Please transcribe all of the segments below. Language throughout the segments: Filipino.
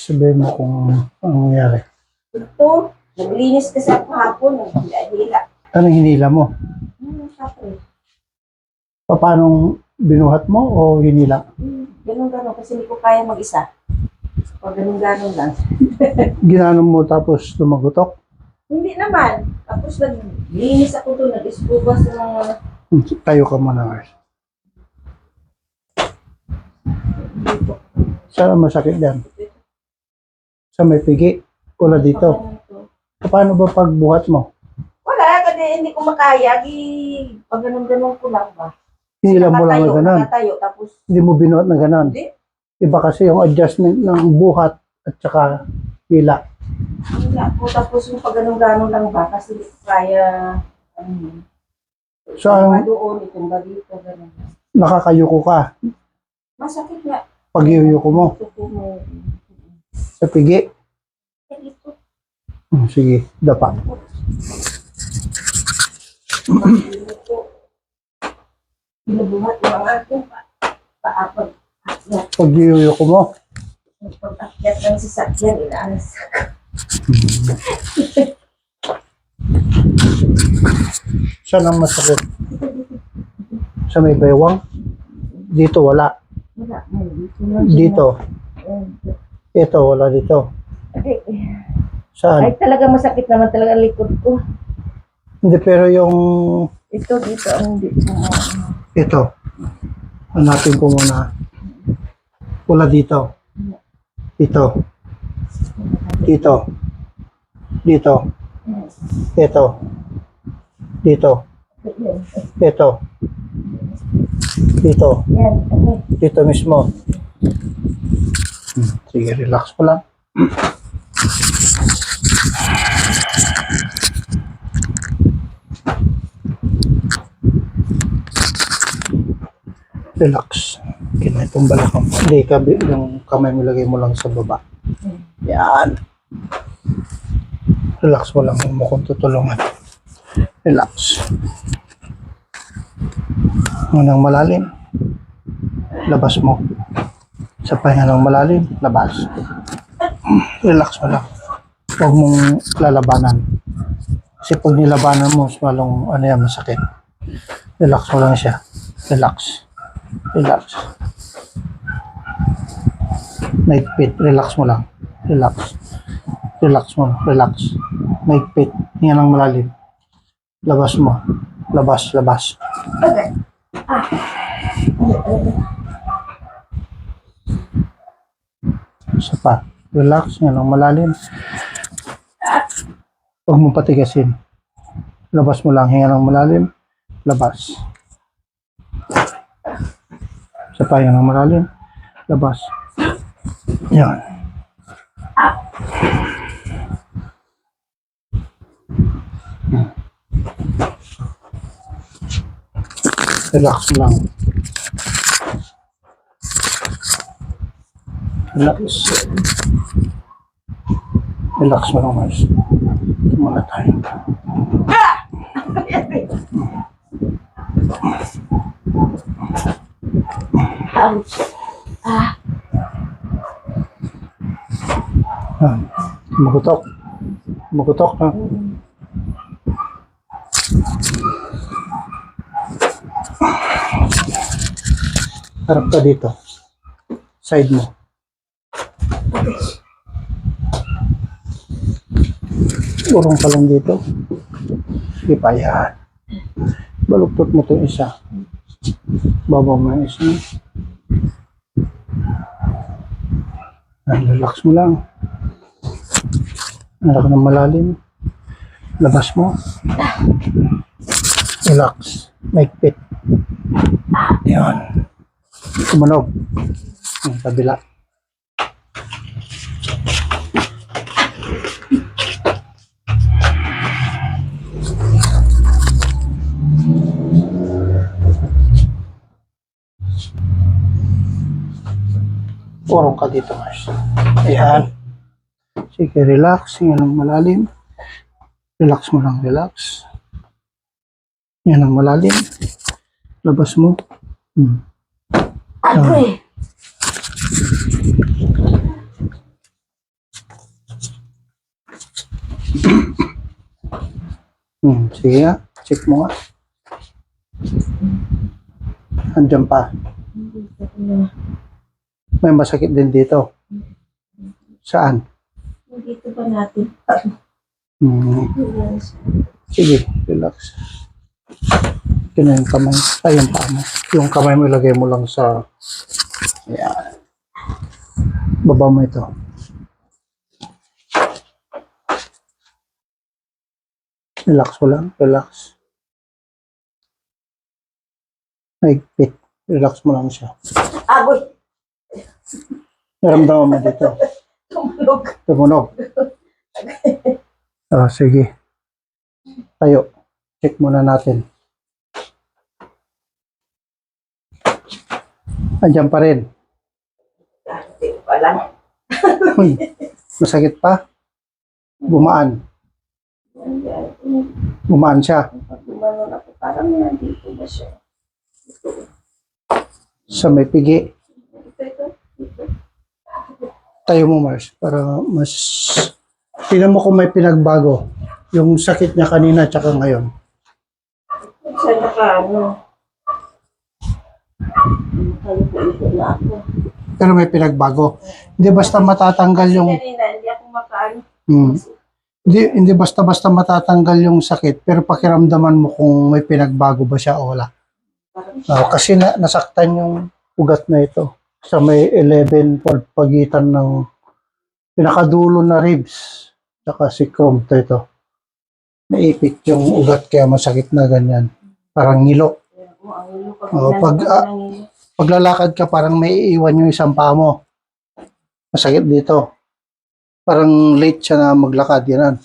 Sabihin mo kung anong nangyari. Ito, naglinis kasi ako hapon, naghila-hila. Anong hinila mo? Hmm, tapos, Pa- Paano binuhat mo o hinila? hmm, ganun-ganun, kasi hindi ko kaya mag-isa. Pag ganun-ganun lang. Ginanon mo tapos lumagutok? Hindi naman. Tapos naglinis ako doon, nag-iskuba sa mga Hmm, Tayo ka muna. Mars. dito. Saan ang masakit yan? Sa may pigi? Wala dito. Ano to? Paano ba pagbuhat mo? Wala, kasi hindi ko makaya. Di, pag ganun-ganun ko lang ba? Hinila mo lang na Nakatayo, ganun. nakatayo, tapos, Hindi mo binuhat na ganun. hindi. Iba kasi yung adjustment ng buhat at saka hila. Wala ko. Tapos yung pag ganun-ganun lang ba? Kasi hindi ko kaya, ano yun. So, ang doon, itumba dito, ganun. nakakayuko ka. Masakit nga. Pag iyuyuko mo Tuko mo. sa pigi. Hmm, Sige, dapa. Binubuhat yung mga aking pa. Paapag. Akyat. Pag iyuyuko mo, Pag akyat ng sasakyan, inaalas. ang masakit? Sa may baywang? Dito wala. Wala. Dito. Dito. Wala dito. Ay, Saan? ay, talaga masakit naman talaga ang likod ko. Hindi, pero yung Ito, dito ang dito. ito. Hanapin ko muna. Wala dito. Dito. Dito. Dito. Ito. Dito. Ito. Dito. Dito mismo. Hmm, Sige, relax ko lang. Relax. Kinitong balakang. Hindi, kabi, yung kamay mo lagay mo lang sa baba. Yan. Relax mo lang. Mo kong tutulungan. Relax. Unang malalim. Labas mo. Sa pahinga ng malalim, labas. Relax mo lang. Huwag mong lalabanan. Kasi pag nilabanan mo, malong ano yan, masakit. Relax mo lang siya. Relax. Relax. Maigpit. Relax mo lang. Relax. Relax mo. Relax. Maigpit. Hinga ng malalim. Labas mo. Labas, labas. Okay. Isa pa. Relax nga ng malalim. Huwag mo patigasin. Labas mo lang. Hinga ng malalim. Labas. Isa pa. Hinga ng malalim. Labas. Yan. Relax mo lang. Relax. Relax mo lang, Mars. Tumala tayo. Ouch. Yan. Magutok. Magutok, ha? Harap ka dito. Side mo. Urong ka lang dito. Sige pa yan. Baluktot mo ito isa. Babaw mo yung isa. Yan, relax mo lang. Anak ng malalim. Labas mo. Relax. Maigpit. Yan. Tumunog. Ang kabila. Urong ka dito, Mars. Ayan. Sige, relax. Yan ang malalim. Relax mo lang, relax. Yan ang malalim. Labas mo. Hmm. Agoy! hmm, sige nga. Check mo nga. Andiyan. Andiyan pa. May masakit din dito. Saan? Dito ba natin? Hmm. Sige, relax. Yun na yung kamay. Ay, yung paa mo. Yung kamay mo ilagay mo lang sa... Ayan. Baba mo ito. Relax mo lang. Relax. Higpit. Relax mo lang siya. Aboy! Naramdaman mo dito. Tumunog. Tumunog. Ah, sige. Tayo. Check muna natin. Andiyan pa rin. Hindi pa lang. Uy, masakit pa? Gumaan. Gumaan siya. Gumanon ako, parang nandito ba siya? Sa may pigi. Tayo mo, Mars. Para mas... Tingnan mo kung may pinagbago. Yung sakit niya kanina tsaka ngayon. Saan naka ano? Na ako. Pero may pinagbago. Hindi basta matatanggal yung... Kanina, hindi ako makaano. Hmm. Hindi, hindi basta-basta matatanggal yung sakit. Pero pakiramdaman mo kung may pinagbago ba siya o wala. Ah, kasi na, nasaktan yung ugat na ito sa may 11 pag- pagitan ng pinakadulo na ribs saka si chrome to ito. Naipit yung ugat kaya masakit na ganyan. Parang ngilo. mo ang ulo pag Oh, pag- ah. Paglalakad ka parang may iiwan yung isang paa mo. Masakit dito. Parang late siya na maglakad. Yan.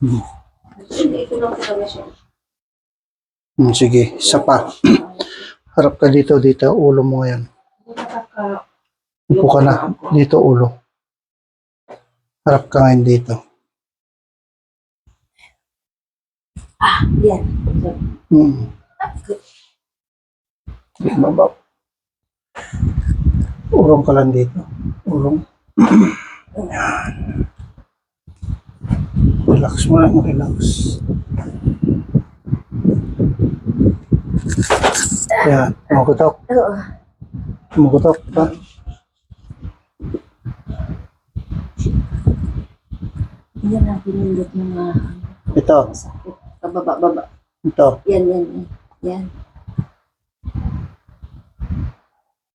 Hmm. Hmm, sige, isa pa. Harap ka dito, dito. Ulo mo ngayon. Upo ka na. Dito ulo. Harap ka ngayon dito. Yan. Hmm. Baba. Urong ka lang dito. Urong. Yan. Relax mo lang, relax. Yan, tumukutok. Oo. Tumukutok pa. Yan ang pinindot ng mga Ito, sakit. Kababa, baba. ito. Yan, yan, yan. Yan.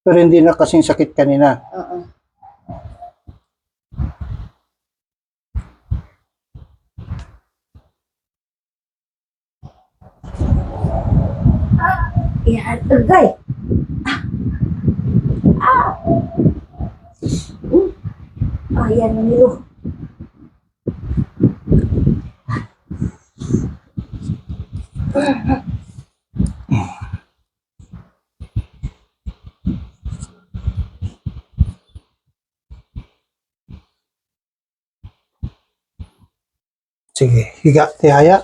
Pero hindi na kasing sakit kanina. Oo. Yan, agay. Ah. Ah. Hmm. Ah, yan ang nilo. Sige, higa, tihaya.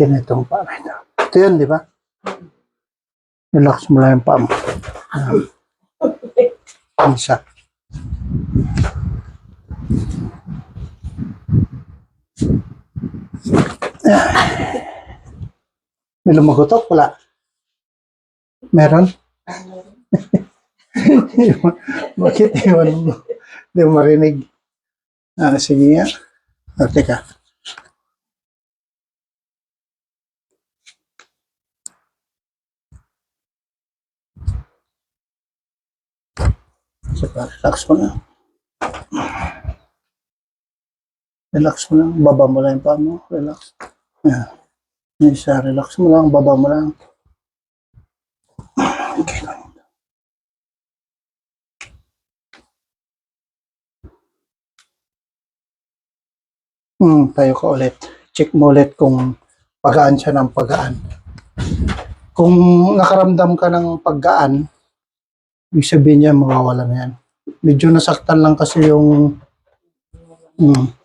Ganitong paa ito. Ito yun, di ba? Relax mo lang yung paa mo. Ang Isa. May lumagotok? Meron? Mo? Hindi mo. Ah, sige nga. Ah, teka. Saka, relax mo lang. Relax mo lang. Baba mo lang yung paa mo. Relax. Yeah. Isa, relax mo lang. Baba mo lang. Okay lang. Hmm, tayo ka ulit. Check mo ulit kung pagaan siya ng pagaan. Kung nakaramdam ka ng paggaan, ibig sabihin niya mawawala na yan. Medyo nasaktan lang kasi yung hmm,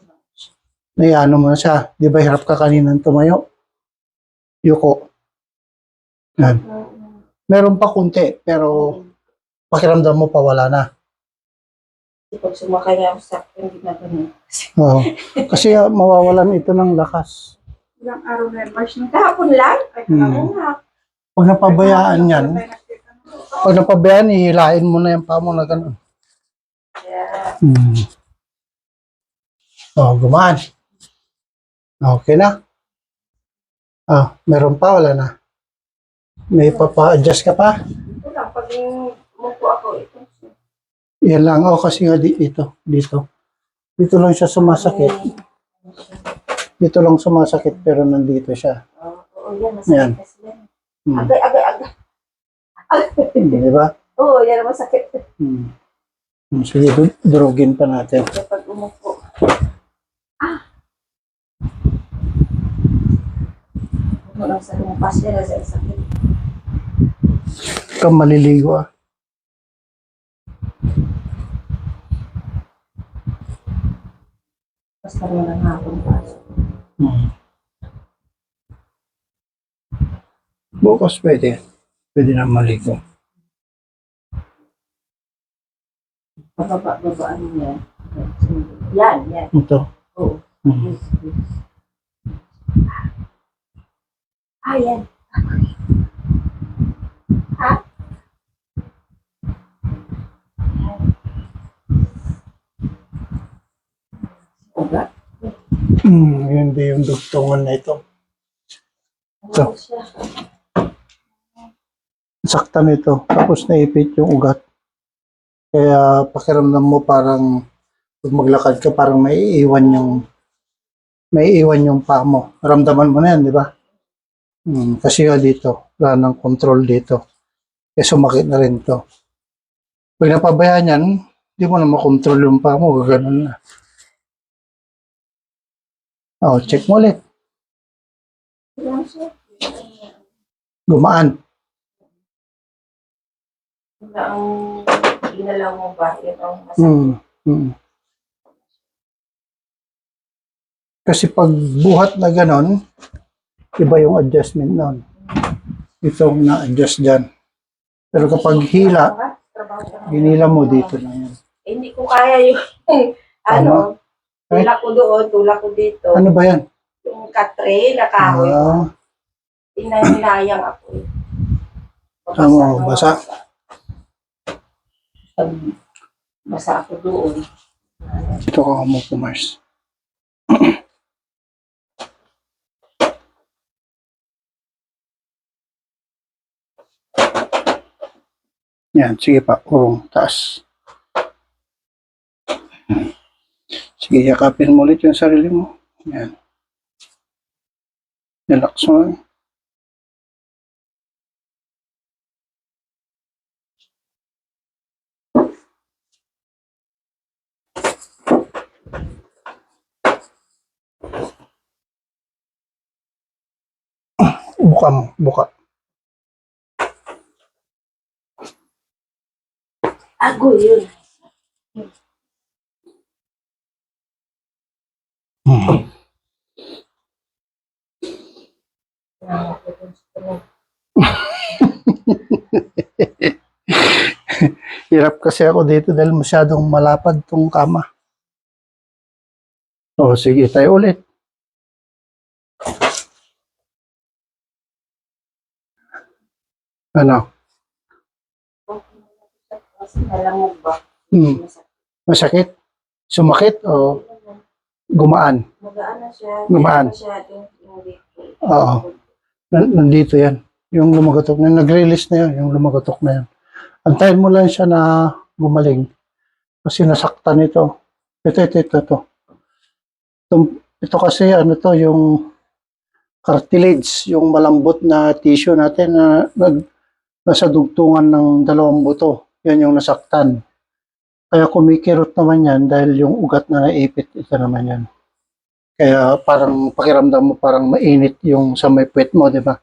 Naiano mo na siya. Di ba hirap ka kaninang tumayo? Yuko. Yan. Meron pa kunti, pero pakiramdam mo pa wala na. Kasi pag sumakay ako sa hindi na ganun. Oo. Kasi ah, mawawalan ito ng lakas. Ilang araw na March ng kahapon lang. Ay, Hmm. kahapon na. Pag napabayaan yan, pag napabayaan, ihilain mo na yung paa mo na gano'n. Kaya, Hmm. Oh, gumaan. Okay na. Ah, meron pa, wala na. May papa-adjust ka pa? ito lang. Pag umupo ako, ito. Yan lang. Oh, kasi nga di, ito, dito. Dito lang siya sumasakit. Dito lang sumasakit pero nandito siya. Oo, oo, yan. Masakit Yan. kasi yan. Hmm. Agay, agay. Di ba? Oo, yan ang masakit. Hmm. Hmm, Sige, du- durugin pa natin. Kaya pag umupo. Ah! Walang sa lumpas nila sa. Huwag kang maliligo ah. Basta walang hapon pasok. Hmm. Bukas pwede. Pwede na maligo. Pababa, babaan mo yan. Yan, yan. Ito. Oo. Hmm. Yes, yes. Ah, yan. Ha? Ugat? Hmm, hindi yung dugtungan na ito. Ano siya? Saktan ito. Tapos naipit yung ugat. Kaya pakiramdam mo parang pag maglakad ka parang may iwan yung may iwan yung paa mo. Ramdaman mo na yan, di ba? Hmm, kasi nga dito, wala nang control dito. Kaya sumakit na rin to. Pag napabayaan yan, hindi mo na makontrol yung paa mo, gaganon na. Oh, check mo ulit. Gumaan. Wala ang ginalaw mo ba? Yan ang masakit. Kasi pag buhat na ganon, iba yung adjustment nun. Itong na-adjust dyan. Pero kapag hila, na. hinila mo dito na yan. Eh, hindi ko kaya yung ano, tulak ko doon, tulak ko dito. Ano ba yan? Yung katre na kahoy. Ah, Inahinayang ako. eh. Ano, basa? Pag basa ako doon. ito ka mo Mars. Yan, sige pa, urong, taas. Sige, yakapin mo ulit yung sarili mo. Yan. Relax mo. Buka mo, buka. Ago yun. Hmm. Hirap kasi ako dito dahil masyadong malapad tong kama. O, sige, tayo ulit. Ano? Hmm, masakit? Sumakit o gumaan? Magaan na siya. Gumaan. Oo. Nan- Nandito yan. Yung lumagatok na, nag-release na yan, yung lumagatok na yan. Antayin mo lang siya na gumaling. Kasi nasaktan ito. Ito, ito, ito, ito. Ito, ito kasi, ano to, yung cartilage, yung malambot na tissue natin na nag, nasa dugtungan ng dalawang buto. Yan yung nasaktan. Kaya kumikirot naman yan dahil yung ugat na naipit, ito naman yan. Kaya parang pakiramdam mo parang mainit yung sa may puwet mo, di ba?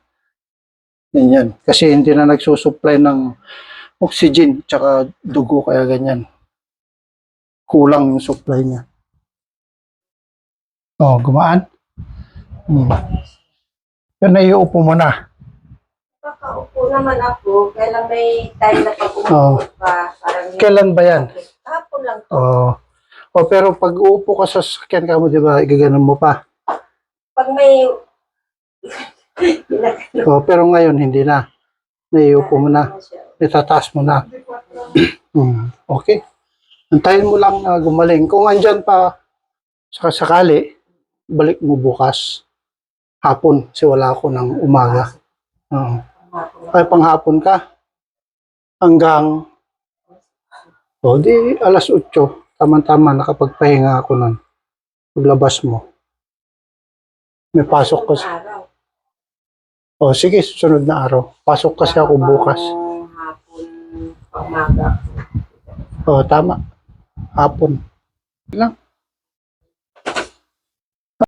Yan yan. Kasi hindi na nagsusupply ng oxygen tsaka dugo kaya ganyan. Kulang yung supply niya. Oh, gumaan. Hmm. Pero naiupo mo na. Kakaupo naman ako, kaya lang may time na pag umupo ka, parang Kailan ba yan? Hapon lang to. Oo. O pero pag uupo ka sa sasakyan ka mo, di ba, igaganon mo pa. Pag may... O, pero ngayon, hindi na. Naiupo mo na. Itataas mo na. Hmm, okay. Antayin mo lang na gumaling. Kung andyan pa, saka sakali, balik mo bukas. Hapon, kasi wala ako ng umaga. Oo. Ay, panghapon ka. Hanggang, o di, alas 8. Tama-tama, nakapagpahinga ako nun. Paglabas mo. May pasok kasi. O sige, susunod na araw. Pasok kasi ako bukas. Hapon, umaga. O, tama. Hapon. Lang.